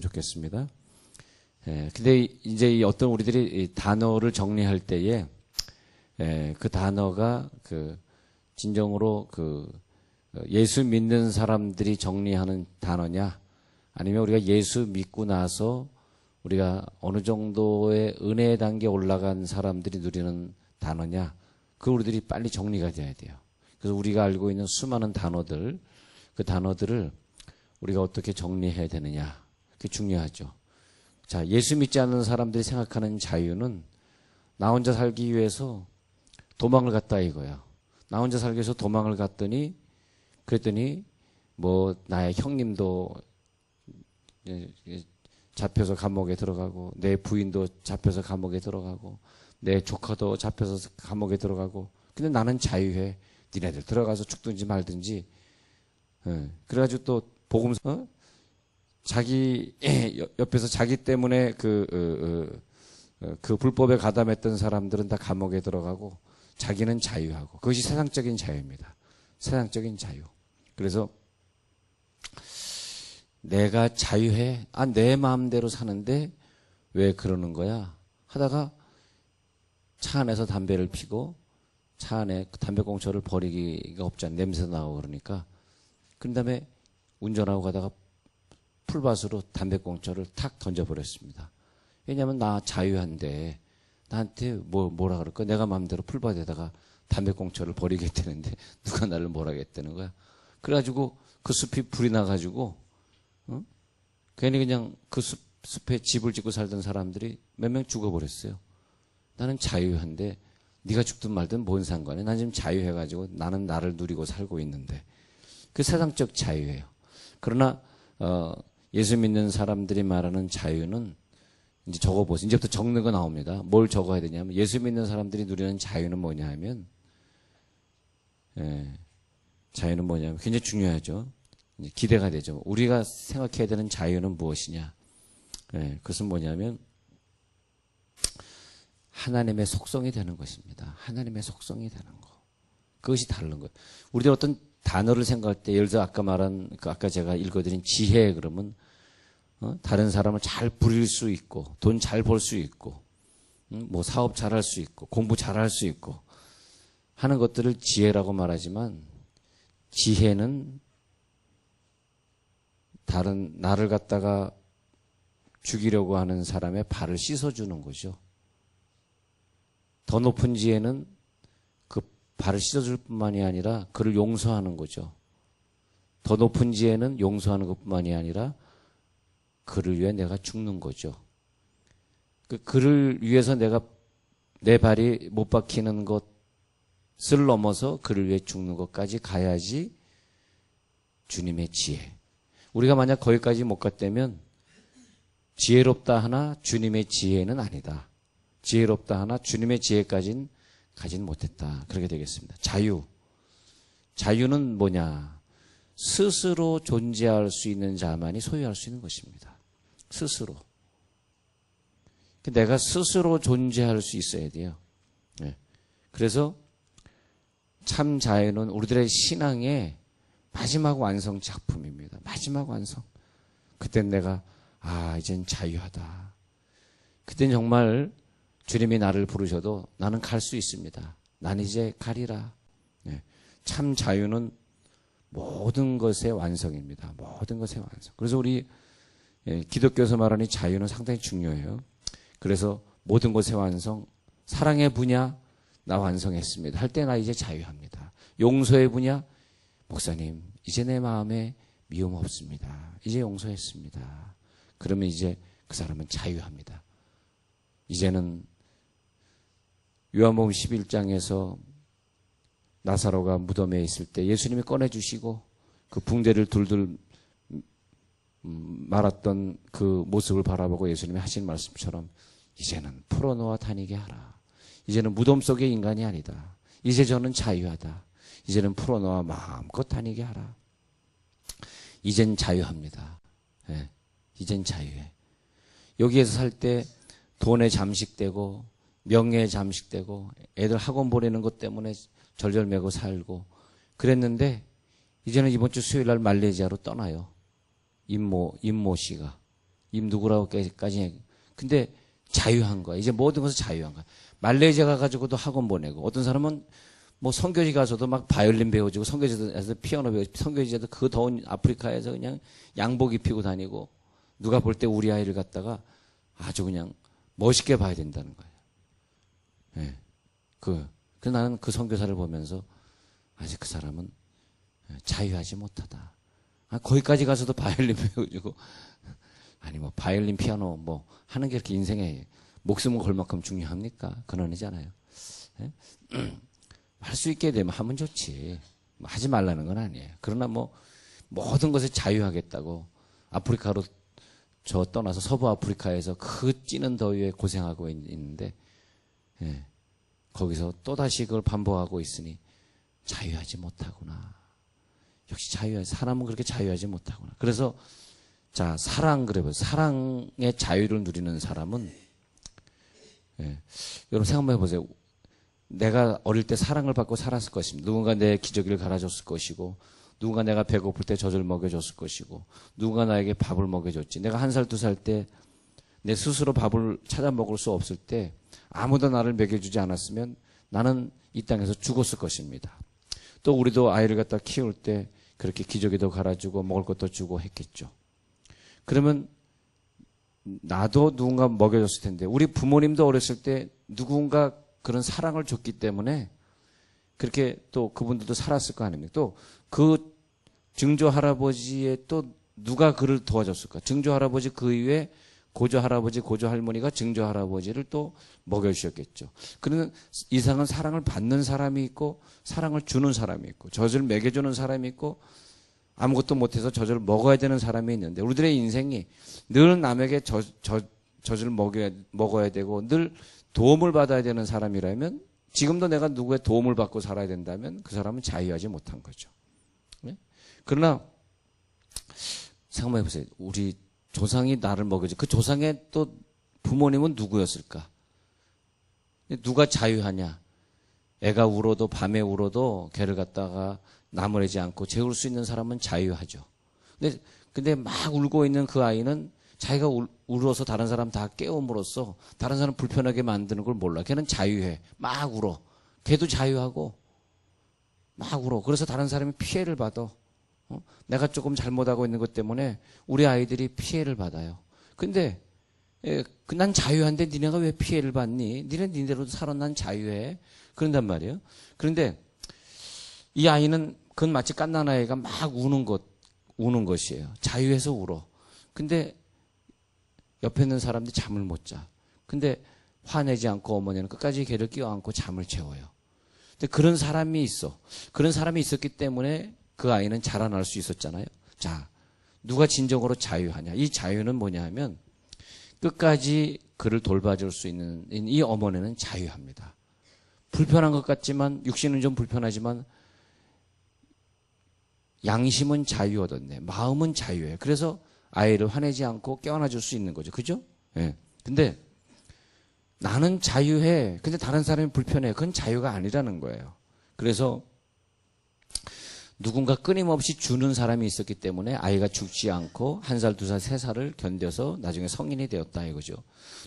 좋겠습니다. 예, 근데 이제 이 어떤 우리들이 이 단어를 정리할 때에 예, 그 단어가 그 진정으로 그 예수 믿는 사람들이 정리하는 단어냐 아니면 우리가 예수 믿고 나서 우리가 어느 정도의 은혜의 단계에 올라간 사람들이 누리는 단어냐 그 우리들이 빨리 정리가 돼야 돼요. 그래서 우리가 알고 있는 수많은 단어들 그 단어들을 우리가 어떻게 정리해야 되느냐 그게 중요하죠. 자, 예수 믿지 않는 사람들이 생각하는 자유는 나 혼자 살기 위해서 도망을 갔다 이거야. 나 혼자 살기 위해서 도망을 갔더니 그랬더니 뭐 나의 형님도 잡혀서 감옥에 들어가고 내 부인도 잡혀서 감옥에 들어가고 내 조카도 잡혀서 감옥에 들어가고 근데 나는 자유해. 니네들 들어가서 죽든지 말든지. 예. 그래가지고 또 복음 어? 자기 옆에서 자기 때문에 그, 어, 어, 어, 그 불법에 가담했던 사람들은 다 감옥에 들어가고 자기는 자유하고 그것이 세상적인 자유입니다. 세상적인 자유. 그래서 내가 자유해. 아, 내 마음대로 사는데 왜 그러는 거야? 하다가 차 안에서 담배를 피고 차 안에 그 담배꽁초를 버리기가 없잖아. 냄새 나고 그러니까. 그런 다음에 운전하고 가다가 풀밭으로 담배꽁초를 탁 던져버렸습니다. 왜냐하면 나 자유한데 나한테 뭐 뭐라 그럴까? 내가 마음대로 풀밭에다가 담배꽁초를 버리겠다는데 누가 나를 뭐라 겠다는 거야? 그래가지고 그 숲이 불이 나가지고 어? 괜히 그냥 그 숲, 숲에 집을 짓고 살던 사람들이 몇 명 죽어버렸어요. 나는 자유한데 네가 죽든 말든 뭔 상관해? 난 지금 자유해가지고 나는 나를 누리고 살고 있는데 그 세상적 자유예요. 그러나 어, 예수 믿는 사람들이 말하는 자유는 이제 적어보세요. 이제부터 적는 거 나옵니다. 뭘 적어야 되냐면 예수 믿는 사람들이 누리는 자유는 뭐냐 하면 예, 자유는 뭐냐면 굉장히 중요하죠. 기대가 되죠. 우리가 생각해야 되는 자유는 무엇이냐? 예, 그것은 뭐냐면 하나님의 속성이 되는 것입니다. 하나님의 속성이 되는 거. 그것이 다른 거예요. 우리들 어떤 단어를 생각할 때 예를 들어 아까 말한 그 아까 제가 읽어드린 지혜 그러면 어? 다른 사람을 잘 부릴 수 있고 돈 잘 벌 수 있고 음? 뭐 사업 잘할 수 있고 공부 잘할 수 있고 하는 것들을 지혜라고 말하지만 지혜는 다른 나를 갖다가 죽이려고 하는 사람의 발을 씻어주는 거죠. 더 높은 지혜는 발을 씻어줄 뿐만이 아니라 그를 용서하는 거죠. 더 높은 지혜는 용서하는 것뿐만이 아니라 그를 위해 내가 죽는 거죠. 그 그를 위해서 내가 내 발이 못 박히는 것을 넘어서 그를 위해 죽는 것까지 가야지 주님의 지혜. 우리가 만약 거기까지 못 갔다면 지혜롭다 하나 주님의 지혜는 아니다. 지혜롭다 하나 주님의 지혜까지는 가진 못했다. 그렇게 되겠습니다. 자유. 자유는 뭐냐? 스스로 존재할 수 있는 자만이 소유할 수 있는 것입니다. 스스로. 내가 스스로 존재할 수 있어야 돼요. 네. 그래서 참 자유는 우리들의 신앙의 마지막 완성 작품입니다. 마지막 완성. 그땐 내가 아 이젠 자유하다. 그땐 정말 주님이 나를 부르셔도 나는 갈 수 있습니다. 난 이제 가리라. 네. 참 자유는 모든 것의 완성입니다. 모든 것의 완성. 그래서 우리 예, 기독교에서 말하는 자유는 상당히 중요해요. 그래서 모든 것의 완성, 사랑의 분야 나 완성했습니다. 할 때 나 이제 자유합니다. 용서의 분야 목사님 이제 내 마음에 미움 없습니다. 이제 용서했습니다. 그러면 이제 그 사람은 자유합니다. 이제는 요한복음 11장에서 나사로가 무덤에 있을 때 예수님이 꺼내주시고 그 붕대를 둘둘 말았던 그 모습을 바라보고 예수님이 하신 말씀처럼 이제는 풀어놓아 다니게 하라. 이제는 무덤 속의 인간이 아니다. 이제 저는 자유하다. 이제는 풀어놓아 마음껏 다니게 하라. 이젠 자유합니다. 네. 이젠 자유해. 여기에서 살 때 돈에 잠식되고 명예에 잠식되고 애들 학원 보내는 것 때문에 절절매고 살고 그랬는데 이제는 이번 주 수요일 날 말레이시아로 떠나요. 임모 임모 씨가 임 누구라고까지. 근데 자유한 거야. 이제 모든 것을 자유한 거야. 말레이시아 가가지고도 학원 보내고 어떤 사람은 뭐 선교지 가서도 막 바이올린 배워주고 선교지에서 피아노 배워주고 선교지에도 그 더운 아프리카에서 그냥 양복 입히고 다니고 누가 볼 때 우리 아이를 갖다가 아주 그냥 멋있게 봐야 된다는 거예요. 예. 네. 그, 그 나는 그 선교사를 보면서 아직 그 사람은 자유하지 못하다. 아, 거기까지 가서도 바이올린 배워주고 아니 뭐 바이올린 피아노 뭐 하는 게 이렇게 인생에 목숨을 걸 만큼 중요합니까? 그런 아니잖아요. 예? 할수 있게 되면 하면 좋지. 뭐 하지 말라는 건 아니에요. 그러나 뭐 모든 것을 자유하겠다고 아프리카로 저 떠나서 서부 아프리카에서 그 찌는 더위에 고생하고 있는데 예. 거기서 또다시 그걸 반복하고 있으니 자유하지 못하구나. 역시 자유하 사람은 그렇게 자유하지 못하구나. 그래서 자 사랑 그래 보 사랑의 자유를 누리는 사람은 예. 여러분 생각 한번 해보세요. 내가 어릴 때 사랑을 받고 살았을 것입니다. 누군가 내 기저귀를 갈아줬을 것이고, 누군가 내가 배고플 때 젖을 먹여줬을 것이고, 누군가 나에게 밥을 먹여줬지. 내가 한 살, 두 살 때 내 스스로 밥을 찾아 먹을 수 없을 때 아무도 나를 먹여주지 않았으면 나는 이 땅에서 죽었을 것입니다. 또 우리도 아이를 갖다 키울 때 그렇게 기저귀도 갈아주고 먹을 것도 주고 했겠죠. 그러면 나도 누군가 먹여줬을 텐데 우리 부모님도 어렸을 때 누군가 그런 사랑을 줬기 때문에 그렇게 또 그분들도 살았을 거 아닙니까? 또 그 증조 할아버지의 또 누가 그를 도와줬을까? 증조 할아버지 그 이후에 고조 할아버지, 고조 할머니가 증조 할아버지를 또 먹여주셨겠죠. 그러면 이상한 사랑을 받는 사람이 있고 사랑을 주는 사람이 있고 젖을 먹여주는 사람이 있고 아무것도 못해서 젖을 먹어야 되는 사람이 있는데 우리들의 인생이 늘 남에게 젖, 젖, 젖을 먹여야, 먹어야 되고 늘 도움을 받아야 되는 사람이라면 지금도 내가 누구의 도움을 받고 살아야 된다면 그 사람은 자유하지 못한 거죠. 네? 그러나 생각해 보세요. 우리 조상이 나를 먹여줘. 그 조상의 또 부모님은 누구였을까? 누가 자유하냐? 애가 울어도 밤에 울어도 개를 갖다가 나무래지 않고 재울 수 있는 사람은 자유하죠. 근데 근데 막 울고 있는 그 아이는 자기가 울, 울어서 다른 사람 다 깨움으로써 다른 사람 불편하게 만드는 걸 몰라. 걔는 자유해. 막 울어. 걔도 자유하고 막 울어. 그래서 다른 사람이 피해를 받아. 어? 내가 조금 잘못하고 있는 것 때문에 우리 아이들이 피해를 받아요. 근데 예, 그난 자유한데 니네가 왜 피해를 받니? 니네 니네로 살아 난 자유해. 그런단 말이에요. 그런데 이 아이는 그건 마치 깐난 아이가 막 우는 것, 우는 것이에요. 자유해서 울어. 근데 옆에 있는 사람들이 잠을 못 자. 근데 화내지 않고 어머니는 끝까지 걔를 끼워안고 잠을 채워요. 근데 그런 사람이 있어. 그런 사람이 있었기 때문에 그 아이는 자라날 수 있었잖아요. 자, 누가 진정으로 자유하냐? 이 자유는 뭐냐 하면 끝까지 그를 돌봐줄 수 있는 이 어머니는 자유합니다. 불편한 것 같지만 육신은 좀 불편하지만 양심은 자유 얻었네. 마음은 자유해. 그래서 아이를 화내지 않고 깨어나 줄수 있는 거죠. 그죠? 예. 네. 근데 나는 자유해. 근데 다른 사람이 불편해. 그건 자유가 아니라는 거예요. 그래서 누군가 끊임없이 주는 사람이 있었기 때문에 아이가 죽지 않고 한 살, 두 살, 세 살을 견뎌서 나중에 성인이 되었다 이거죠.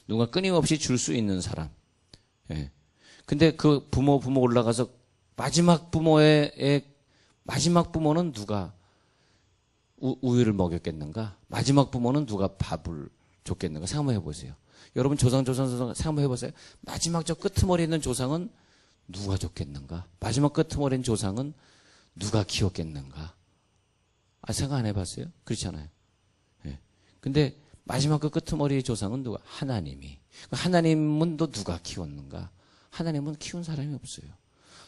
누가 끊임없이 줄 수 있는 사람. 예. 근데 그 부모 부모 올라가서 마지막 부모의 마지막 부모는 누가 우, 유를 먹였겠는가? 마지막 부모는 누가 밥을 줬겠는가? 생각해 보세요. 여러분 조상 조상 조상 생각해 보세요. 마지막 저 끄트머리 있는 조상은 누가 줬겠는가? 마지막 끄트머리 있는 조상은 누가 키웠겠는가? 아 생각 안 해봤어요? 그렇잖아요. 예. 근데 마지막 그 끄트머리의 조상은 누가? 하나님이. 하나님은 또 누가 키웠는가? 하나님은 키운 사람이 없어요.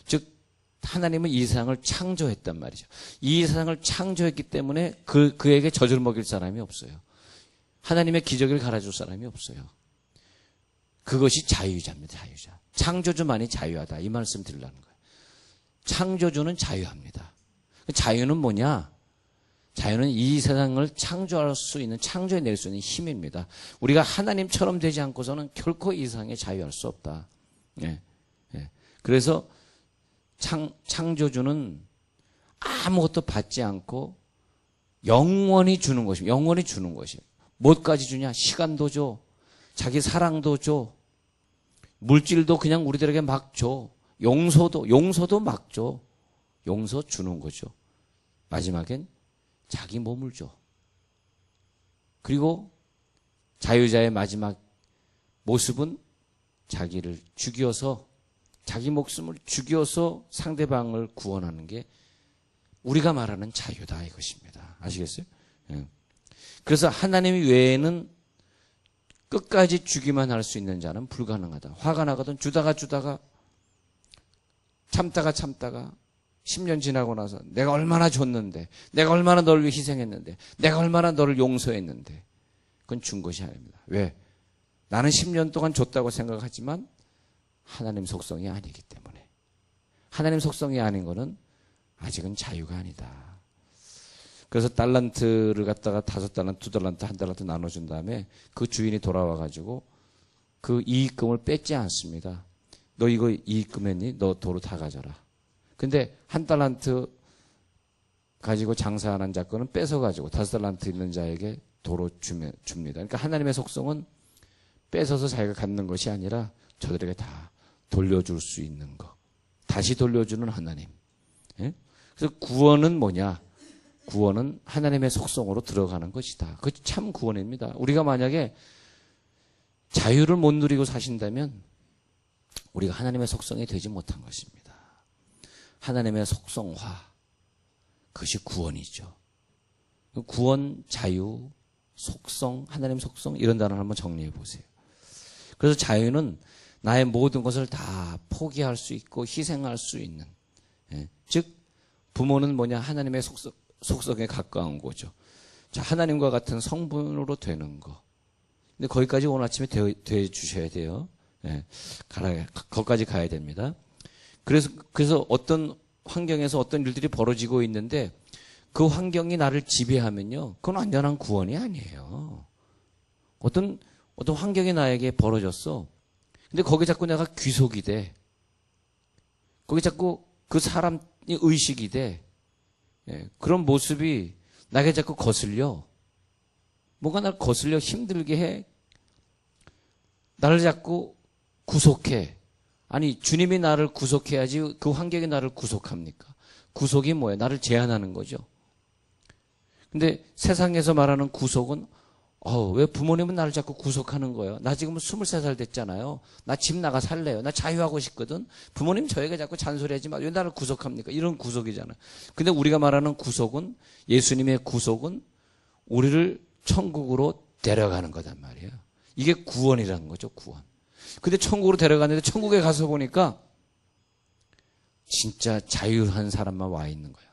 즉 하나님은 이 세상을 창조했단 말이죠. 이 세상을 창조했기 때문에 그, 그에게 젖을 먹일 사람이 없어요. 하나님의 기적을 갈아줄 사람이 없어요. 그것이 자유자입니다, 자유자. 창조주만이 자유하다. 이 말씀 드리려는 거예요. 창조주는 자유합니다. 자유는 뭐냐? 자유는 이 세상을 창조할 수 있는, 창조해낼 수 있는 힘입니다. 우리가 하나님처럼 되지 않고서는 결코 이 세상에 자유할 수 없다. 예. 예. 그래서 창, 창조주는 아무것도 받지 않고 영원히 주는 것입니다. 영원히 주는 것이에요. 뭐까지 주냐? 시간도 줘. 자기 사랑도 줘. 물질도 그냥 우리들에게 막 줘. 용서도, 용서도 막 줘. 용서 주는 거죠. 마지막엔 자기 몸을 줘. 그리고 자유자의 마지막 모습은 자기를 죽여서 자기 목숨을 죽여서 상대방을 구원하는 게 우리가 말하는 자유다 이것입니다. 아시겠어요? 예. 그래서 하나님 외에는 끝까지 주기만 할 수 있는 자는 불가능하다. 화가 나거든 주다가 주다가 참다가 참다가 10년 지나고 나서 내가 얼마나 줬는데 내가 얼마나 너를 위해 희생했는데 내가 얼마나 너를 용서했는데 그건 준 것이 아닙니다. 왜? 나는 10년 동안 줬다고 생각하지만 하나님 속성이 아니기 때문에 하나님 속성이 아닌 거는 아직은 자유가 아니다. 그래서 달란트를 갖다가 다섯 달란트, 두 달란트, 한 달란트 나눠준 다음에 그 주인이 돌아와 가지고 그 이익금을 뺏지 않습니다. 너 이거 이익금 했니? 너 도로 다 가져라. 근데 한 달란트 가지고 장사하는 자권은 뺏어 가지고 다섯 달란트 있는 자에게 도로 주면 줍니다. 그러니까 하나님의 속성은 뺏어서 자기가 갖는 것이 아니라 저들에게 다 돌려줄 수 있는 것. 다시 돌려주는 하나님. 예? 그래서 구원은 뭐냐? 구원은 하나님의 속성으로 들어가는 것이다. 그것이 참 구원입니다. 우리가 만약에 자유를 못 누리고 사신다면 우리가 하나님의 속성이 되지 못한 것입니다. 하나님의 속성화. 그것이 구원이죠. 구원, 자유, 속성, 하나님 속성 이런 단어를 한번 정리해 보세요. 그래서 자유는 나의 모든 것을 다 포기할 수 있고 희생할 수 있는 예. 즉 부모는 뭐냐 하나님의 속성, 속성에 가까운 거죠. 자 하나님과 같은 성분으로 되는 거. 근데 거기까지 오늘 아침에 되, 되 주셔야 돼요. 예. 가라 거기까지 가야 됩니다. 그래서 그래서 어떤 환경에서 어떤 일들이 벌어지고 있는데 그 환경이 나를 지배하면요. 그건 완전한 구원이 아니에요. 어떤 어떤 환경이 나에게 벌어졌어. 근데 거기 자꾸 내가 귀속이 돼. 거기 자꾸 그 사람이 의식이 돼. 예, 그런 모습이 나에게 자꾸 거슬려. 뭔가 나를 거슬려 힘들게 해. 나를 자꾸 구속해. 아니, 주님이 나를 구속해야지 그 환경이 나를 구속합니까? 구속이 뭐예요? 나를 제한하는 거죠. 근데 세상에서 말하는 구속은 어, 왜 부모님은 나를 자꾸 구속하는 거예요? 나 지금 23살 됐잖아요. 나 집 나가 살래요. 나 자유하고 싶거든. 부모님 저에게 자꾸 잔소리하지 마. 왜 나를 구속합니까? 이런 구속이잖아요. 근데 우리가 말하는 구속은 예수님의 구속은 우리를 천국으로 데려가는 거단 말이에요. 이게 구원이라는 거죠, 구원. 근데 천국으로 데려갔는데 천국에 가서 보니까 진짜 자유한 사람만 와 있는 거야.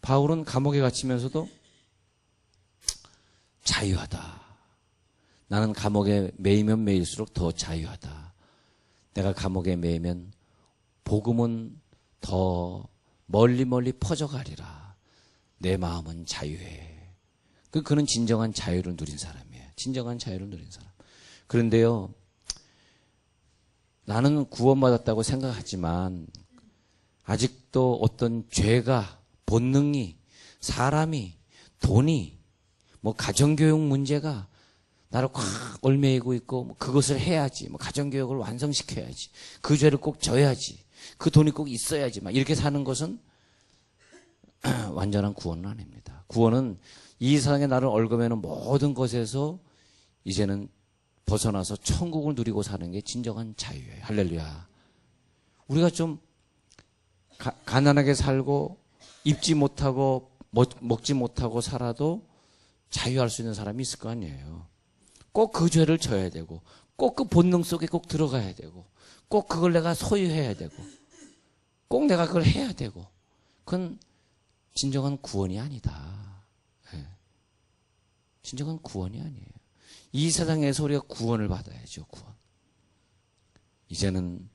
바울은 감옥에 갇히면서도 자유하다. 나는 감옥에 매이면 매일수록 더 자유하다. 내가 감옥에 매이면 복음은 더 멀리 멀리 퍼져가리라. 내 마음은 자유해. 그 그는 진정한 자유를 누린 사람이에요. 진정한 자유를 누린 사람. 그런데요, 나는 구원받았다고 생각하지만 아직도 어떤 죄가 본능이 사람이 돈이 뭐 가정교육 문제가 나를 꽉 얼매이고 있고 뭐 그것을 해야지 뭐 가정교육을 완성시켜야지 그 죄를 꼭 져야지 그 돈이 꼭 있어야지 막 이렇게 사는 것은 완전한 구원은 아닙니다. 구원은 이 세상에 나를 얽어매는 모든 것에서 이제는 벗어나서 천국을 누리고 사는 게 진정한 자유예요. 할렐루야. 우리가 좀 가, 가난하게 살고 입지 못하고 먹, 먹지 못하고 살아도 자유할 수 있는 사람이 있을 거 아니에요. 꼭 그 죄를 져야 되고, 꼭 그 본능 속에 꼭 들어가야 되고, 꼭 그걸 내가 소유해야 되고, 꼭 내가 그걸 해야 되고, 그건 진정한 구원이 아니다. 네. 진정한 구원이 아니에요. 이 세상에서 우리가 구원을 받아야죠, 구원. 이제는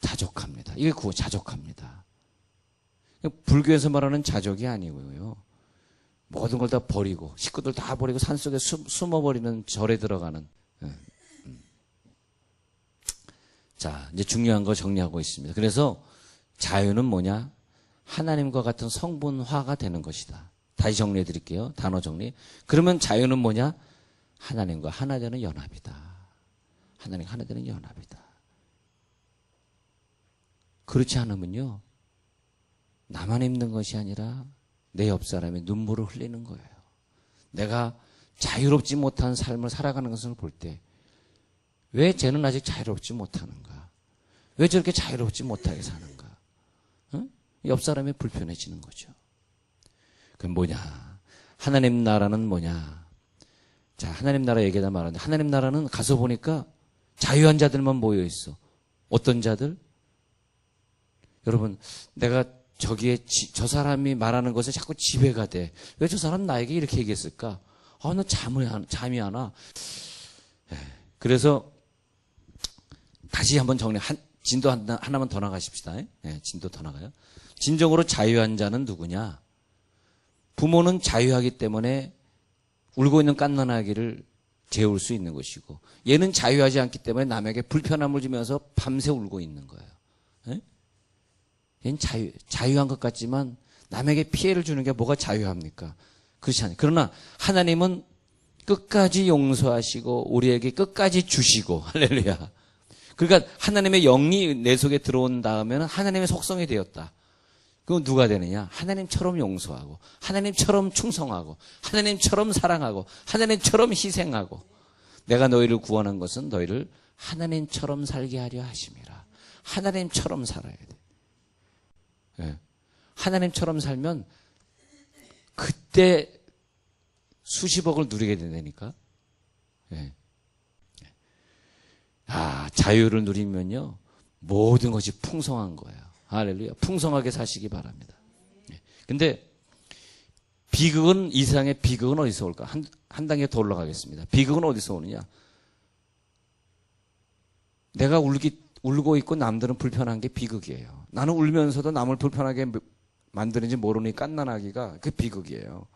자족합니다. 이게 구원, 자족합니다. 불교에서 말하는 자족이 아니고요. 모든 걸 다 버리고 식구들 다 버리고 산속에 숨어 버리는 절에 들어가는 예, 음. 자 이제 중요한 거 정리하고 있습니다. 그래서 자유는 뭐냐? 하나님과 같은 성분화가 되는 것이다. 다시 정리해 드릴게요. 단어 정리. 그러면 자유는 뭐냐? 하나님과 하나 되는 연합이다. 하나님 하나 되는 연합이다. 그렇지 않으면요. 나만 힘든 것이 아니라 내 옆 사람이 눈물을 흘리는 거예요. 내가 자유롭지 못한 삶을 살아가는 것을 볼 때, 왜 쟤는 아직 자유롭지 못하는가? 왜 저렇게 자유롭지 못하게 사는가? 응? 옆 사람이 불편해지는 거죠. 그럼 뭐냐? 하나님 나라는 뭐냐? 자, 하나님 나라 얘기다 말하는데, 하나님 나라는 가서 보니까 자유한 자들만 모여 있어. 어떤 자들? 여러분, 내가 저기에 지- 저 사람이 말하는 것에 자꾸 지배가 돼. 왜 저 사람 나에게 이렇게 얘기했을까? 아, 나 안, 잠이 안 와. 예, 그래서 다시 한번 정리, 한, 진도 하나, 하나만 더 나가십시다. 예, 진도 더 나가요. 진정으로 자유한 자는 누구냐? 부모는 자유하기 때문에 울고 있는 깐난아기를 재울 수 있는 것이고, 얘는 자유하지 않기 때문에 남에게 불편함을 주면서 밤새 울고 있는 거예요. 예? 얘는 자유, 자유한 것 같지만 남에게 피해를 주는 게 뭐가 자유합니까? 그렇지 않아요. 그러나 하나님은 끝까지 용서하시고 우리에게 끝까지 주시고 할렐루야. 그러니까 하나님의 영이 내 속에 들어온 다음에는 하나님의 속성이 되었다. 그건 누가 되느냐? 하나님처럼 용서하고, 하나님처럼 충성하고, 하나님처럼 사랑하고, 하나님처럼 희생하고, 내가 너희를 구원한 것은 너희를 하나님처럼 살게 하려 하심이라. 하나님처럼 살아야 돼. 예. 하나님처럼 살면 그때 수십억을 누리게 된다니까. 예. 아, 자유를 누리면요. 모든 것이 풍성한 거예요. 할렐루야. 풍성하게 사시기 바랍니다. 예. 근데 비극은 이 세상의 비극은 어디서 올까? 한, 한 단계 더 올라가겠습니다. 비극은 어디서 오느냐? 내가 울기 울고 있고 남들은 불편한 게 비극이에요. 나는 울면서도 남을 불편하게 만드는지 모르니 깐난하기가 그 비극이에요.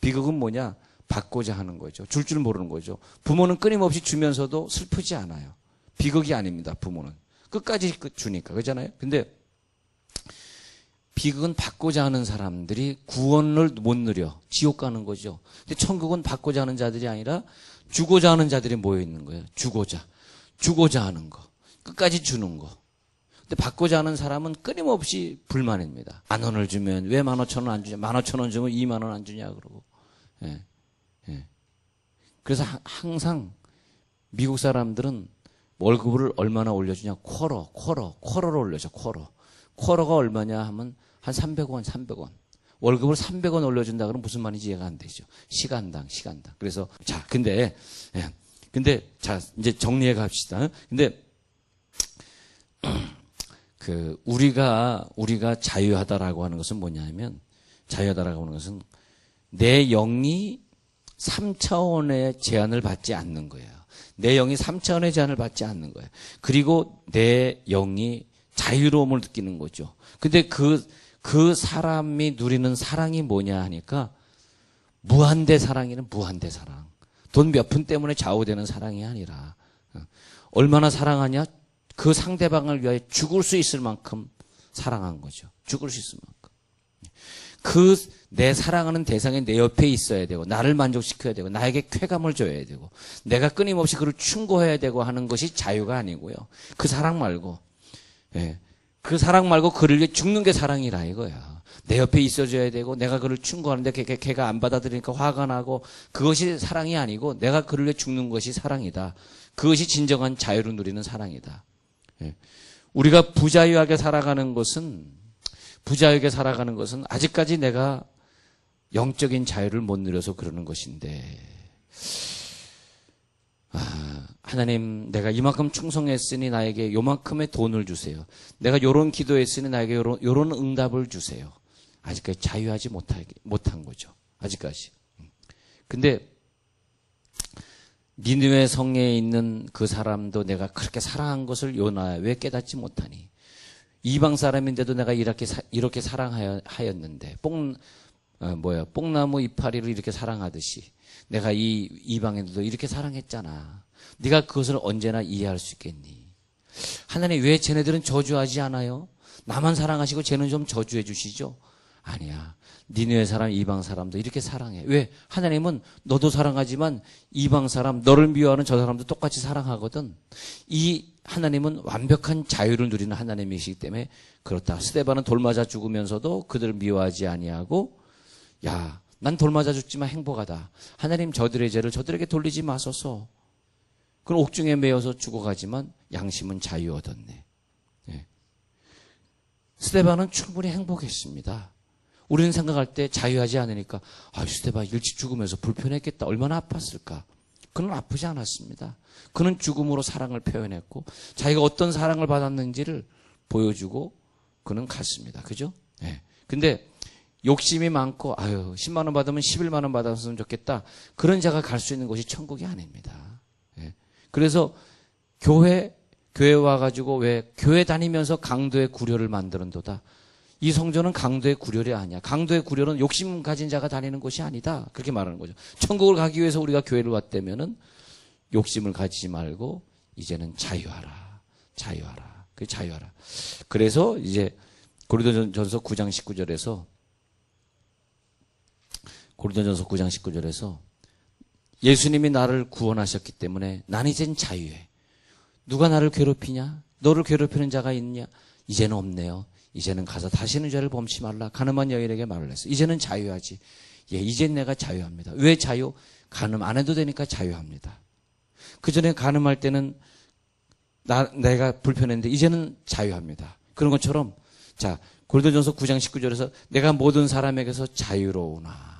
비극은 뭐냐? 받고자 하는 거죠. 줄 줄 모르는 거죠. 부모는 끊임없이 주면서도 슬프지 않아요. 비극이 아닙니다. 부모는 끝까지 그 주니까 그잖아요. 근데 비극은 받고자 하는 사람들이 구원을 못 누려 지옥 가는 거죠. 근데 천국은 받고자 하는 자들이 아니라 주고자 하는 자들이 모여 있는 거예요. 주고자, 주고자 하는 거, 끝까지 주는 거. 근데 받고자 하는 사람은 끊임없이 불만입니다. 만 원을 주면 왜 만 오천 원 안 주냐? 만 오천 원 주면 이만 원 안 주냐? 그러고. 예, 예. 그래서 하- 항상 미국 사람들은 월급을 얼마나 올려주냐? 쿼러, 쿼러, 쿼러로 올려줘, 쿼러. 쿼러가 얼마냐 하면 한 300원, 300원. 월급을 300원 올려준다 그러면 무슨 말인지 이해가 안 되죠. 시간당, 시간당. 그래서, 자, 근데, 예. 근데, 자, 이제 정리해 갑시다. 근데, 그, 우리가, 우리가 자유하다라고 하는 것은 뭐냐면, 자유하다라고 하는 것은 내 영이 3차원의 제한을 받지 않는 거예요. 내 영이 3차원의 제한을 받지 않는 거예요. 그리고 내 영이 자유로움을 느끼는 거죠. 근데 그, 그 사람이 누리는 사랑이 뭐냐 하니까 무한대 사랑이는 무한대 사랑. 돈 몇 푼 때문에 좌우되는 사랑이 아니라 어, 얼마나 사랑하냐? 그 상대방을 위하여 죽을 수 있을 만큼 사랑한 거죠. 죽을 수 있을 만큼. 그 내 사랑하는 대상이 내 옆에 있어야 되고 나를 만족시켜야 되고 나에게 쾌감을 줘야 되고 내가 끊임없이 그를 충고해야 되고 하는 것이 자유가 아니고요. 그 사랑 말고 예. 그 사랑 말고 그를 위해 죽는 게 사랑이라 이거야. 내 옆에 있어줘야 되고 내가 그를 충고하는데 걔, 걔, 걔 가 안 받아들이니까 화가 나고 그것이 사랑이 아니고 내가 그를 위해 죽는 것이 사랑이다. 그것이 진정한 자유를 누리는 사랑이다. 예. 우리가 부자유하게 살아가는 것은 부자유하게 살아가는 것은 아직까지 내가 영적인 자유를 못 누려서 그러는 것인데 아, 하나님 내가 이만큼 충성했으니 나에게 요만큼의 돈을 주세요. 내가 요런 기도했으니 나에게 요런, 요런 응답을 주세요. 아직까지 자유하지 못하게, 못한 거죠. 아직까지. 근데 니느웨 성에 있는 그 사람도 내가 그렇게 사랑한 것을 요나 왜 깨닫지 못하니? 이방 사람인데도 내가 이렇게 사, 이렇게 사랑하였는데 뽕 어, 뭐야 뽕나무 이파리를 이렇게 사랑하듯이 내가 이 이방인들도 이렇게 사랑했잖아. 네가 그것을 언제나 이해할 수 있겠니? 하나님 왜 쟤네들은 저주하지 않아요? 나만 사랑하시고 쟤는 좀 저주해 주시죠? 아니야. 니누의 사람, 이방 사람도 이렇게 사랑해. 왜? 하나님은 너도 사랑하지만 이방 사람, 너를 미워하는 저 사람도 똑같이 사랑하거든. 이 하나님은 완벽한 자유를 누리는 하나님이시기 때문에 그렇다. 스테반은 돌 맞아 죽으면서도 그들을 미워하지 아니하고 야, 난 돌 맞아 죽지만 행복하다. 하나님 저들의 죄를 저들에게 돌리지 마소서. 그는 옥중에 매여서 죽어가지만 양심은 자유 얻었네. 예. 스테반은 충분히 행복했습니다. 우리는 생각할 때 자유하지 않으니까 아 스테반 일찍 죽으면서 불편했겠다. 얼마나 아팠을까. 그는 아프지 않았습니다. 그는 죽음으로 사랑을 표현했고 자기가 어떤 사랑을 받았는지를 보여주고 그는 갔습니다. 그죠? 예. 근데 욕심이 많고 아유 10만 원 받으면 11만 원 받았으면 좋겠다. 그런 자가 갈 수 있는 곳이 천국이 아닙니다. 예. 그래서 교회 교회 와가지고 왜 교회 다니면서 강도의 구려를 만드는도다. 이 성전은 강도의 구려이 아니야. 강도의 구려는 욕심 가진 자가 다니는 곳이 아니다. 그렇게 말하는 거죠. 천국을 가기 위해서 우리가 교회를 왔다면은 욕심을 가지지 말고 이제는 자유하라. 자유하라. 그 자유하라. 그래서 이제 고린도전서 9장 19절에서 고린도전서 9장 19절에서 예수님이 나를 구원하셨기 때문에 난 이젠 자유해. 누가 나를 괴롭히냐? 너를 괴롭히는 자가 있냐? 이제는 없네요. 이제는 가서 다시는 죄를 범치 말라. 가늠한 여인에게 말을 했어. 이제는 자유하지. 예, 이젠 내가 자유합니다. 왜 자유? 가늠 안 해도 되니까 자유합니다. 그 전에 가늠할 때는 나, 내가 불편했는데 이제는 자유합니다. 그런 것처럼 자, 골도전서 9장 19절에서 내가 모든 사람에게서 자유로우나.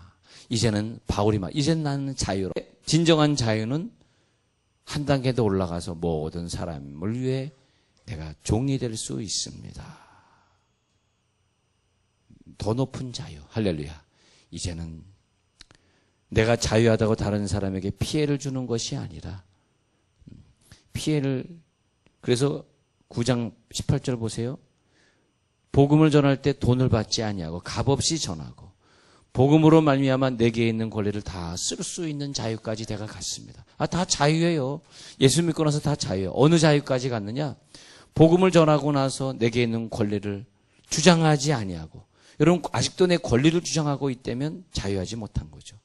이제는 바울이 말, 이제는 나는 자유로. 진정한 자유는 한 단계 더 올라가서 모든 사람을 위해 내가 종이 될 수 있습니다. 더 높은 자유. 할렐루야. 이제는 내가 자유하다고 다른 사람에게 피해를 주는 것이 아니라 피해를 그래서 9장 18절 보세요. 복음을 전할 때 돈을 받지 아니하고 값없이 전하고 복음으로 말미암아 내게 있는 권리를 다 쓸 수 있는 자유까지 내가 갔습니다. 아, 다 자유예요. 예수 믿고 나서 다 자유예요. 어느 자유까지 갔느냐? 복음을 전하고 나서 내게 있는 권리를 주장하지 아니하고 여러분 아직도 내 권리를 주장하고 있다면 자유하지 못한 거죠.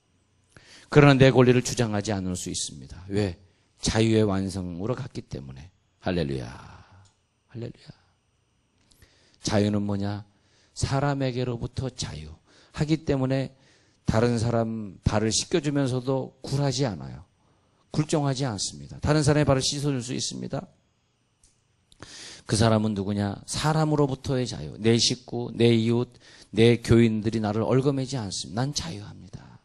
그러나 내 권리를 주장하지 않을 수 있습니다. 왜? 자유의 완성으로 갔기 때문에. 할렐루야. 할렐루야. 자유는 뭐냐? 사람에게로부터 자유. 하기 때문에 다른 사람 발을 씻겨주면서도 굴하지 않아요. 굴종하지 않습니다. 다른 사람의 발을 씻어줄 수 있습니다. 그 사람은 누구냐? 사람으로부터의 자유. 내 식구, 내 이웃, 내 교인들이 나를 얼거매지 않습니다. 난 자유합니다.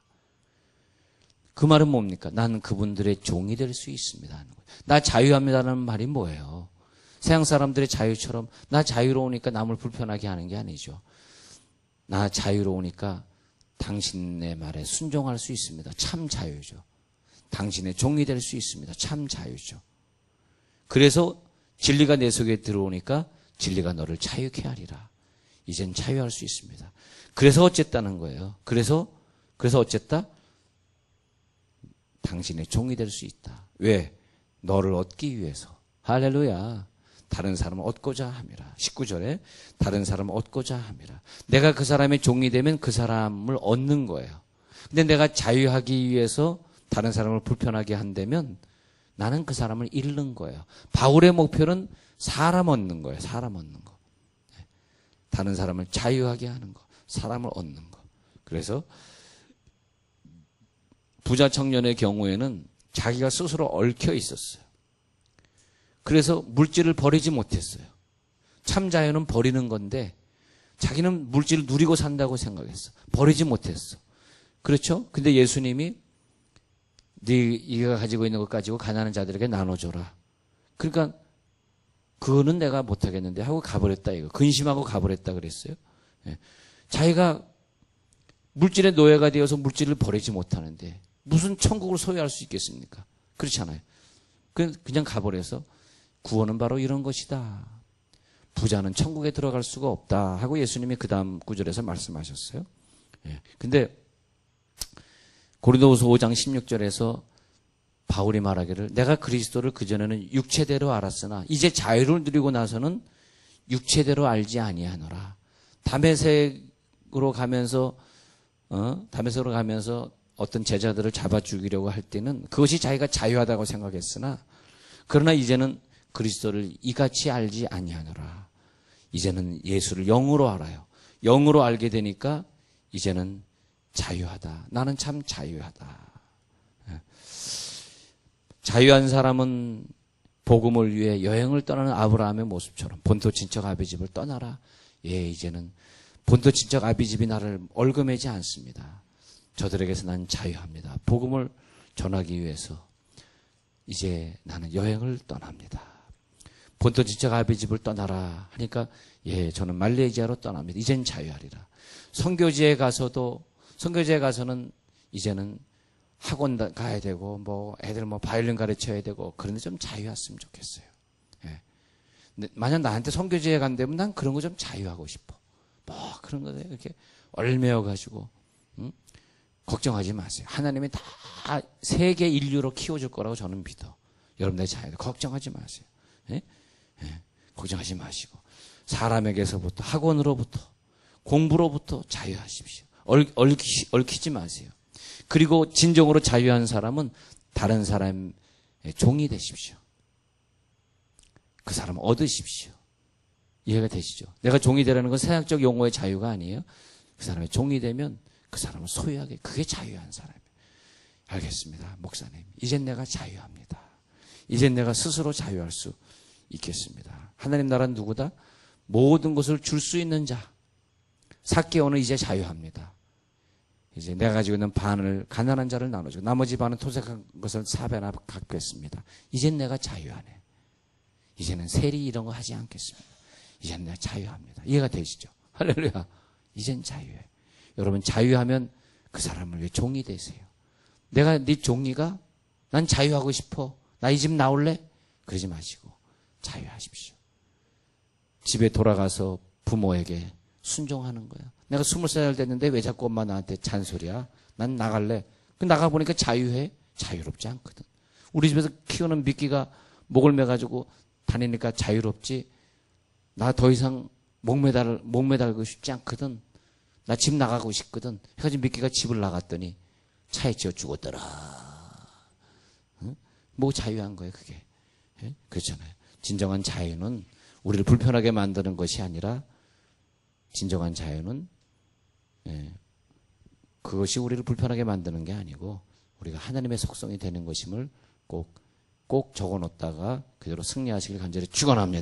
그 말은 뭡니까? 나는 그분들의 종이 될 수 있습니다. 나 자유합니다라는 말이 뭐예요? 서양 사람들의 자유처럼 나 자유로우니까 남을 불편하게 하는 게 아니죠. 나 자유로우니까 당신의 말에 순종할 수 있습니다. 참 자유죠. 당신의 종이 될 수 있습니다. 참 자유죠. 그래서 진리가 내 속에 들어오니까 진리가 너를 자유케 하리라. 이젠 자유할 수 있습니다. 그래서 어쨌다는 거예요. 그래서 그래서 어쨌다? 당신의 종이 될 수 있다. 왜? 너를 얻기 위해서. 할렐루야. 다른 사람을 얻고자 함이라. 19절에 다른 사람을 얻고자 함이라. 내가 그 사람의 종이 되면 그 사람을 얻는 거예요. 근데 내가 자유하기 위해서 다른 사람을 불편하게 한다면 나는 그 사람을 잃는 거예요. 바울의 목표는 사람 얻는 거예요. 사람 얻는 거. 네. 다른 사람을 자유하게 하는 거. 사람을 얻는 거. 그래서 부자 청년의 경우에는 자기가 스스로 얽혀 있었어요. 그래서 물질을 버리지 못했어요. 참 자유는 버리는 건데 자기는 물질을 누리고 산다고 생각했어. 버리지 못했어. 그렇죠? 근데 예수님이 네가 가지고 있는 것 가지고 가난한 자들에게 나눠줘라. 그러니까 그거는 내가 못하겠는데 하고 가버렸다 이거. 근심하고 가버렸다 그랬어요. 예. 자기가 물질의 노예가 되어서 물질을 버리지 못하는데 무슨 천국을 소유할 수 있겠습니까? 그렇잖아요. 그냥 가버려서 구원은 바로 이런 것이다. 부자는 천국에 들어갈 수가 없다 하고 예수님이 그 다음 구절에서 말씀하셨어요. 예. 근데 고린도후서 5장 16절에서 바울이 말하기를 내가 그리스도를 그전에는 육체대로 알았으나 이제 자유를 누리고 나서는 육체대로 알지 아니하노라. 담에색으로 가면서 어? 다메섹으로 가면서 어떤 제자들을 잡아 죽이려고 할 때는 그것이 자기가 자유하다고 생각했으나 그러나 이제는 그리스도를 이같이 알지 아니하노라. 이제는 예수를 영으로 알아요. 영으로 알게 되니까 이제는 자유하다. 나는 참 자유하다. 예. 자유한 사람은 복음을 위해 여행을 떠나는 아브라함의 모습처럼 본토 친척 아비 집을 떠나라. 예, 이제는 본토 친척 아비 집이 나를 얼금매지 않습니다. 저들에게서 난 자유합니다. 복음을 전하기 위해서 이제 나는 여행을 떠납니다. 본토 친척 아비 집을 떠나라 하니까 예, 저는 말레이시아로 떠납니다. 이젠 자유하리라. 선교지에 가서도 선교지에 가서는 이제는 학원 다- 가야 되고 뭐 애들 뭐 바이올린 가르쳐야 되고 그런데 좀 자유했으면 좋겠어요. 예. 만약 나한테 선교지에 간다면 난 그런 거 좀 자유하고 싶어. 뭐 그런 거에 이렇게 얼매여 가지고 응? 걱정하지 마세요. 하나님이 다 세계 인류로 키워줄 거라고 저는 믿어. 여러분들 자유 걱정하지 마세요. 예? 예. 걱정하지 마시고 사람에게서부터 학원으로부터 공부로부터 자유하십시오. 얼, 얽히, 얽히지 마세요. 그리고 진정으로 자유한 사람은 다른 사람의 종이 되십시오. 그 사람 얻으십시오. 이해가 되시죠? 내가 종이 되라는 건 세상적 용어의 자유가 아니에요. 그 사람의 종이 되면 그 사람을 소유하게 그게 자유한 사람이에요. 알겠습니다. 목사님. 이젠 내가 자유합니다. 이젠 내가 스스로 자유할 수 있겠습니다. 하나님 나라는 누구다? 모든 것을 줄 수 있는 자. 사개오는 이제 자유합니다. 이제 내가 가지고 있는 반을 가난한 자를 나눠주고 나머지 반은 토색한 것을 사배나 갖겠습니다. 이젠 내가 자유하네. 이제는 세리 이런 거 하지 않겠습니다. 이제는 내가 자유합니다. 이해가 되시죠? 할렐루야. 이젠 자유해. 여러분 자유하면 그 사람을 위해 종이 되세요. 내가 네 종이가 난 자유하고 싶어. 나 이 집 나올래? 그러지 마시고 자유하십시오. 집에 돌아가서 부모에게 순종하는 거야. 내가 스물 살 됐는데 왜 자꾸 엄마 나한테 잔소리야? 난 나갈래. 그 나가 보니까 자유해? 자유롭지 않거든. 우리 집에서 키우는 미끼가 목을 매가지고 다니니까 자유롭지. 나 더 이상 목 매달 목 매달고 싶지 않거든. 나 집 나가고 싶거든. 해가지고 미끼가 집을 나갔더니 차에 치여 죽었더라. 응? 뭐 자유한 거예요, 그게. 예? 그렇잖아요. 진정한 자유는 우리를 불편하게 만드는 것이 아니라 진정한 자유는 예, 그것이 우리를 불편하게 만드는 게 아니고 우리가 하나님의 속성이 되는 것임을 꼭 꼭 적어 놓다가 그대로 승리하시길 간절히 축원합니다.